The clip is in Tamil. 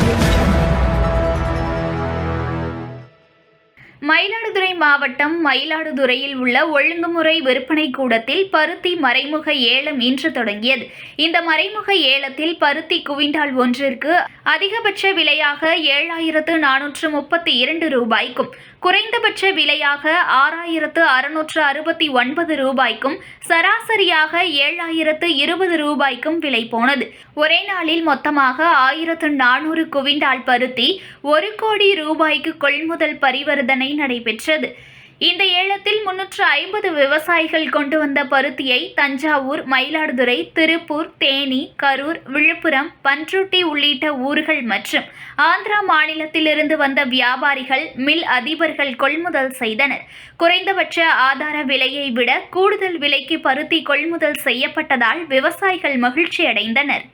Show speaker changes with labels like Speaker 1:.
Speaker 1: Audio. மயிலாடுதுறை மாவட்டம் மயிலாடுதுறையில் உள்ள ஒழுங்குமுறை விற்பனை கூடத்தில் பருத்தி மறைமுக ஏலம் இன்று தொடங்கியது. இந்த மறைமுக ஏலத்தில் பருத்தி குவிண்டால் ஒன்றிற்கு அதிகபட்ச விலையாக ஏழாயிரத்து நானூற்று முப்பத்தி இரண்டு ரூபாய்க்கும் குறைந்தபட்ச விலையாக ஆறாயிரத்து அறுநூற்று அறுபத்தி ஒன்பது ரூபாய்க்கும் சராசரியாக ஏழாயிரத்து இருபது ரூபாய்க்கும் விலை போனது. ஒரே நாளில் மொத்தமாக ஆயிரத்து நானூறு குவிண்டால் பருத்தி ஒரு கோடி ரூபாய்க்கு கொள்முதல் பரிவர்த்தனை நடைபெற்றது. இந்த ஏலத்தில் முன்னூற்று ஐம்பது விவசாயிகள் கொண்டு வந்த பருத்தியை தஞ்சாவூர் மயிலாடுதுறை திருப்பூர் தேனி கரூர் விழுப்புரம் பன்ருட்டி உள்ளிட்ட ஊர்கள் மற்றும் ஆந்திரா மாநிலத்திலிருந்து வந்த வியாபாரிகள் மில் அதிபர்கள் கொள்முதல் செய்தனர். குறைந்தபட்ச ஆதார விலையை விட கூடுதல் விலைக்கு பருத்தி கொள்முதல் செய்யப்பட்டதால் விவசாயிகள் மகிழ்ச்சி அடைந்தனர்